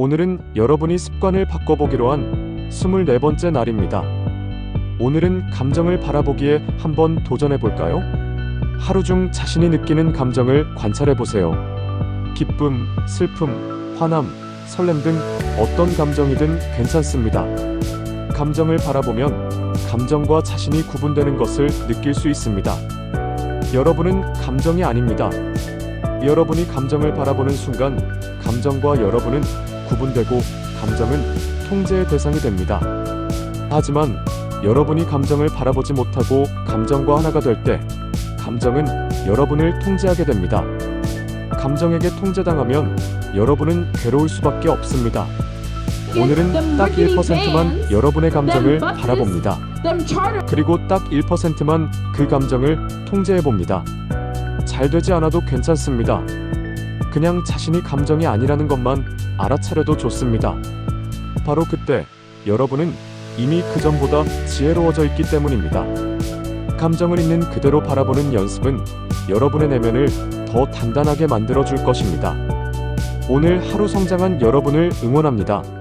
오늘은 여러분이 습관을 바꿔보기로 한 24번째 날입니다. 오늘은 감정을 바라보기에 한번 도전해볼까요? 하루 중 자신이 느끼는 감정을 관찰해보세요. 기쁨, 슬픔, 화남, 설렘 등 어떤 감정이든 괜찮습니다. 감정을 바라보면 감정과 자신이 구분되는 것을 느낄 수 있습니다. 여러분은 감정이 아닙니다. 여러분이 감정을 바라보는 순간 감정과 여러분은 구분되고 감정은 통제의 대상이 됩니다. 하지만 여러분이 감정을 바라보지 못하고 감정과 하나가 될 때 감정은 여러분을 통제하게 됩니다. 감정에게 통제당하면 여러분은 괴로울 수밖에 없습니다. 오늘은 딱 1%만 여러분의 감정을 바라봅니다. 그리고 딱 1%만 그 감정을 통제해 봅니다. 잘 되지 않아도 괜찮습니다. 그냥 자신이 감정이 아니라는 것만 알아차려도 좋습니다. 바로 그때 여러분은 이미 그 전보다 지혜로워져 있기 때문입니다. 감정을 있는 그대로 바라보는 연습은 여러분의 내면을 더 단단하게 만들어 줄 것입니다. 오늘 하루 성장한 여러분을 응원합니다.